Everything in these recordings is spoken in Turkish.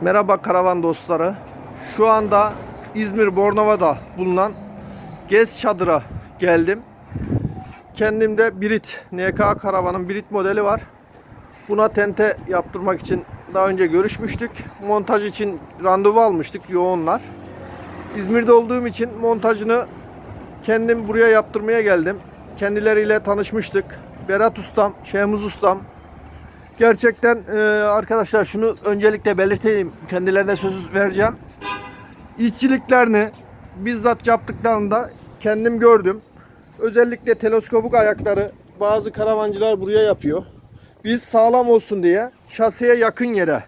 Merhaba karavan dostları. Şu anda İzmir Bornova'da bulunan Gez Çadır'a geldim. Kendimde Birit, NK karavanın Birit modeli var. Buna tente yaptırmak için daha önce görüşmüştük. Montaj için randevu almıştık yoğunlar. İzmir'de olduğum için montajını kendim buraya yaptırmaya geldim. Kendileriyle tanışmıştık. Berat Ustam, Şehmuz Ustam, Gerçekten e, arkadaşlar şunu öncelikle belirteyim. Kendilerine söz vereceğim. İşçiliklerini bizzat yaptıklarında kendim gördüm. Özellikle teleskopik ayakları bazı karavancılar buraya yapıyor. Biz sağlam olsun diye şasiye yakın yere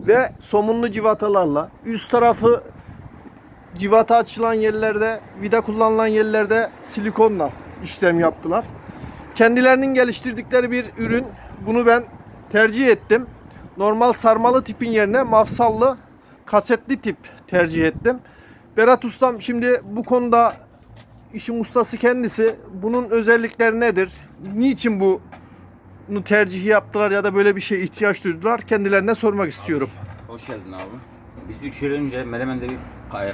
ve somunlu civatalarla üst tarafı civata açılan yerlerde vida kullanılan yerlerde silikonla işlem yaptılar. Kendilerinin geliştirdikleri bir ürün. Bunu ben tercih ettim. Normal sarmalı tipin yerine mafsallı kasetli tip tercih ettim. Berat Ustam şimdi bu konuda işin ustası kendisi. Bunun özellikleri nedir? Niçin bu bunu tercih yaptılar ya da böyle bir şeye ihtiyaç duydular? Kendilerine sormak istiyorum. Hoş geldin abi. Biz 3 yıl önce Melemen'de bir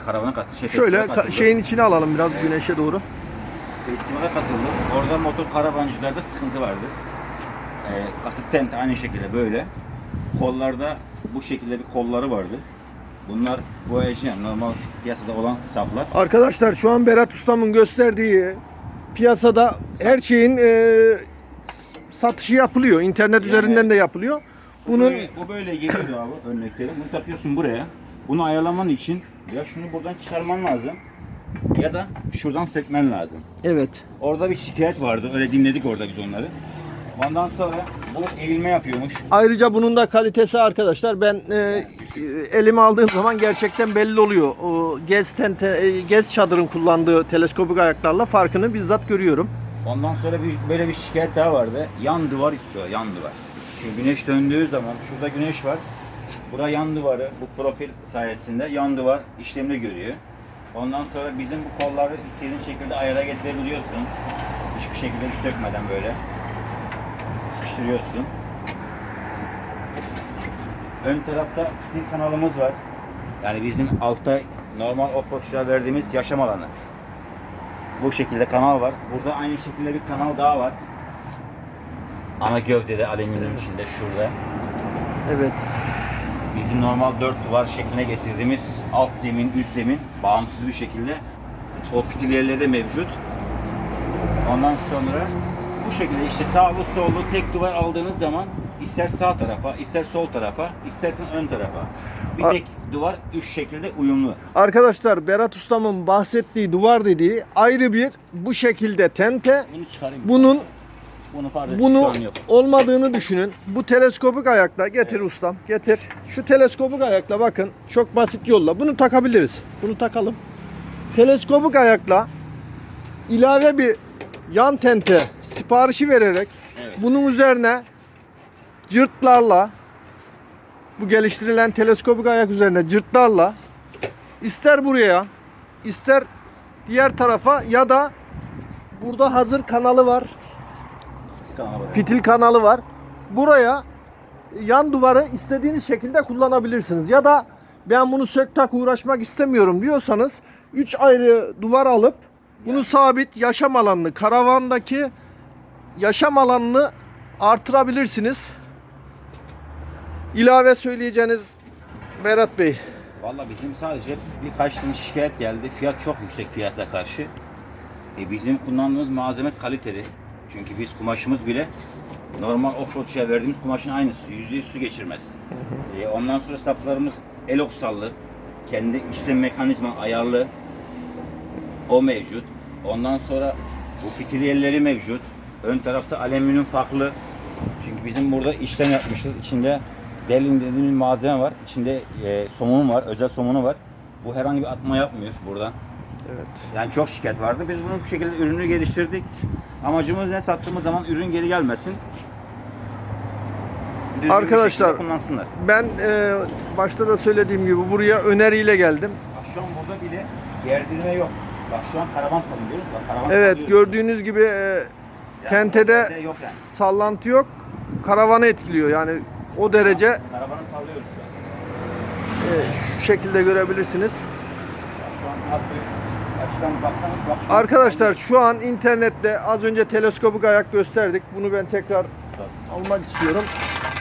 karavana katıldık. Şey, Şöyle katıldık. şeyin içine alalım biraz güneşe doğru. Festivale katıldık. Orada motor karavancılarda sıkıntı vardı. Ee, kasit tent aynı şekilde böyle. Kollarda bu şekilde bir kolları vardı. Bunlar boyacı normal piyasada olan saplar. Arkadaşlar şu an Berat Ustam'ın gösterdiği piyasada her şeyin e, satışı yapılıyor. İnternet Yani- üzerinden de yapılıyor. Bunun Bunun böyle, bu böyle geliyor abi örnekleri. Bunu takıyorsun buraya. Bunu ayarlaman için ya şunu buradan çıkarman lazım ya da şuradan sökmen lazım. evet. Orada bir şikayet vardı. Öyle dinledik orada biz onları. Ondan sonra bu eğilme yapıyormuş. Ayrıca bunun da kalitesi arkadaşlar ben e, elime aldığım zaman gerçekten belli oluyor. O gez tente, e, gez çadırın kullandığı teleskopik ayaklarla farkını bizzat görüyorum. Ondan sonra bir, böyle bir şikayet daha vardı. Yan duvar istiyor, yan duvar. Çünkü güneş döndüğü zaman şurada güneş var. Bura yan duvarı, bu profil sayesinde yan duvar işlemini görüyor. Ondan sonra bizim bu kolları istediğin şekilde ayara getirebiliyorsun. Hiçbir şekilde sökmeden böyle. Sıkıştırıyorsun. Ön tarafta fitil kanalımız var. Yani bizim altta normal offroadçulara verdiğimiz yaşam alanı. Bu şekilde kanal var. Burada aynı şekilde bir kanal daha var. Ana gövdede alüminyum içinde şurada. Evet. Bizim normal dört duvar şekline getirdiğimiz alt zemin, üst zemin bağımsız bir şekilde o fitil yerleri de mevcut. Ondan sonra bu şekilde işte sağlı sollu tek duvar aldığınız zaman ister sağ tarafa, ister sol tarafa, istersen ön tarafa. Bir tek duvar üç şekilde uyumlu. Arkadaşlar Berat Ustam'ın bahsettiği duvar dediği ayrı bir bu şekilde tente. Bunu çıkarayım. Bunun bunu bunu olmadığını düşünün. Bu teleskopik ayakla getir ustam getir. Şu teleskopik ayakla bakın çok basit yolla bunu takabiliriz. Bunu takalım. Teleskopik ayakla ilave bir yan tente siparişi vererek Evet. bunun üzerine cırtlarla bu geliştirilen teleskopik ayak üzerine cırtlarla ister buraya ister diğer tarafa ya da burada hazır kanalı var Kanala bak. fitil kanalı var. Buraya yan duvarı istediğiniz şekilde kullanabilirsiniz. Ya da ben bunu sök tak uğraşmak istemiyorum diyorsanız 3 ayrı duvar alıp bunu sabit yaşam alanını, karavandaki yaşam alanını artırabilirsiniz. İlave söyleyeceğiniz Berat Bey. Valla bizim sadece birkaç tane şikayet geldi. Fiyat çok yüksek piyasaya karşı. E bizim kullandığımız malzeme kaliteli. Çünkü biz kumaşımız bile normal offroadçuya verdiğimiz kumaşın aynısı. Yüzde yüz su geçirmez. E ondan sonra saplarımız el oksallı. Kendi işlem mekanizma ayarlı. O mevcut. Ondan sonra bu fitil yerleri mevcut. Ön tarafta alüminyum farklı. Çünkü bizim burada işlem yapmışız. İçinde Berlin dediğimiz malzeme var. İçinde e, somunu var, özel somunu var. Bu herhangi bir atma yapmıyor buradan. Evet. Yani çok şikayet vardı. Biz bunu bu şekilde ürünü geliştirdik. Amacımız ne sattığımız zaman ürün geri gelmesin. Düzgün Arkadaşlar- kullansınlar. Ben e, başta da söylediğim gibi buraya öneriyle geldim. Bak şu an burada bile gerdirme yok. Bak şu an karavan sallıyoruz. Bak karavan Evet gördüğünüz gibi e, Yani tentede yok yani. sallantı yok. Karavanı etkiliyor yani o derece Karavanı sallıyoruz şu an. şu şekilde görebilirsiniz. Şu an açıdan baksanız bak şu Arkadaşlar şu an internette az önce teleskopik ayak gösterdik. Bunu ben tekrar almak istiyorum.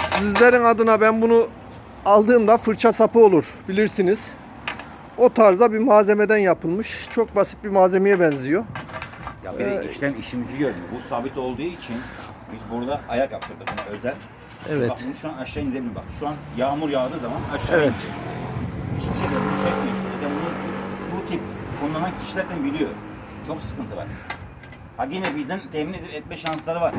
Sizlerin adına ben bunu aldığımda fırça sapı olur bilirsiniz. O tarzda bir malzemeden yapılmış. Çok basit bir malzemeye benziyor. Ya bir de işlem işimizi gördü. Bu sabit olduğu için biz burada ayak yaptırdık buna özel. Evet. Bak bunu şu an aşağı indirelim bak. Şu an yağmur yağdığı zaman aşağı Evet. inecek. Hiçbir şey bunu sökmüyorsun. Zaten bunu, bu tip kullanan kişilerden biliyor. Çok sıkıntı var. Ha yine bizden temin edip etme şansları var.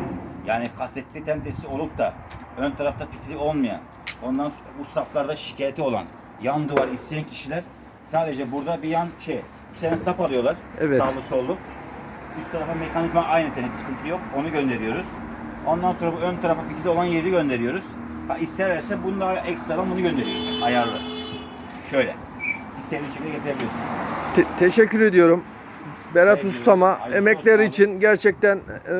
Yani kasetli tentesi olup da ön tarafta fitili olmayan, ondan sonra bu saplarda şikayeti olan, yan duvar isteyen kişiler sadece burada bir yan şey, bir tane sap alıyorlar. Evet. Sağlı sollu. Üst tarafa mekanizma aynı tane sıkıntı yok. Onu gönderiyoruz. Ondan sonra bu ön tarafa fitili olan yeri gönderiyoruz. Ha isterlerse bunu da ekstradan bunu gönderiyoruz. Ayarlı. Şöyle. İstediğin şekilde getirebiliyorsun. Te- teşekkür ediyorum. Berat Sevgili, Ustama emekleri için gerçekten e,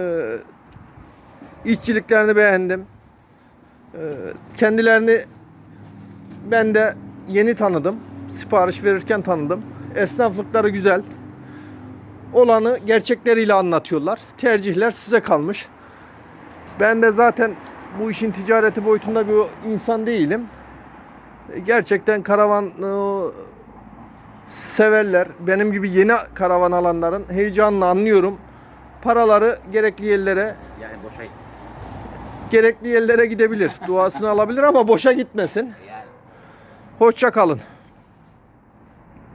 işçiliklerini beğendim. E, kendilerini ben de yeni tanıdım. Sipariş verirken tanıdım. Esnaflıkları güzel. Olanı gerçekleriyle anlatıyorlar. Tercihler size kalmış. Ben de zaten bu işin ticareti boyutunda bir insan değilim. E, Gerçekten karavan e, severler. Benim gibi yeni karavan alanların heyecanını anlıyorum. Paraları gerekli yerlere Yani boşa gitmez. gerekli yerlere gidebilir. Duasını alabilir ama boşa gitmesin. Yani Hoşça kalın.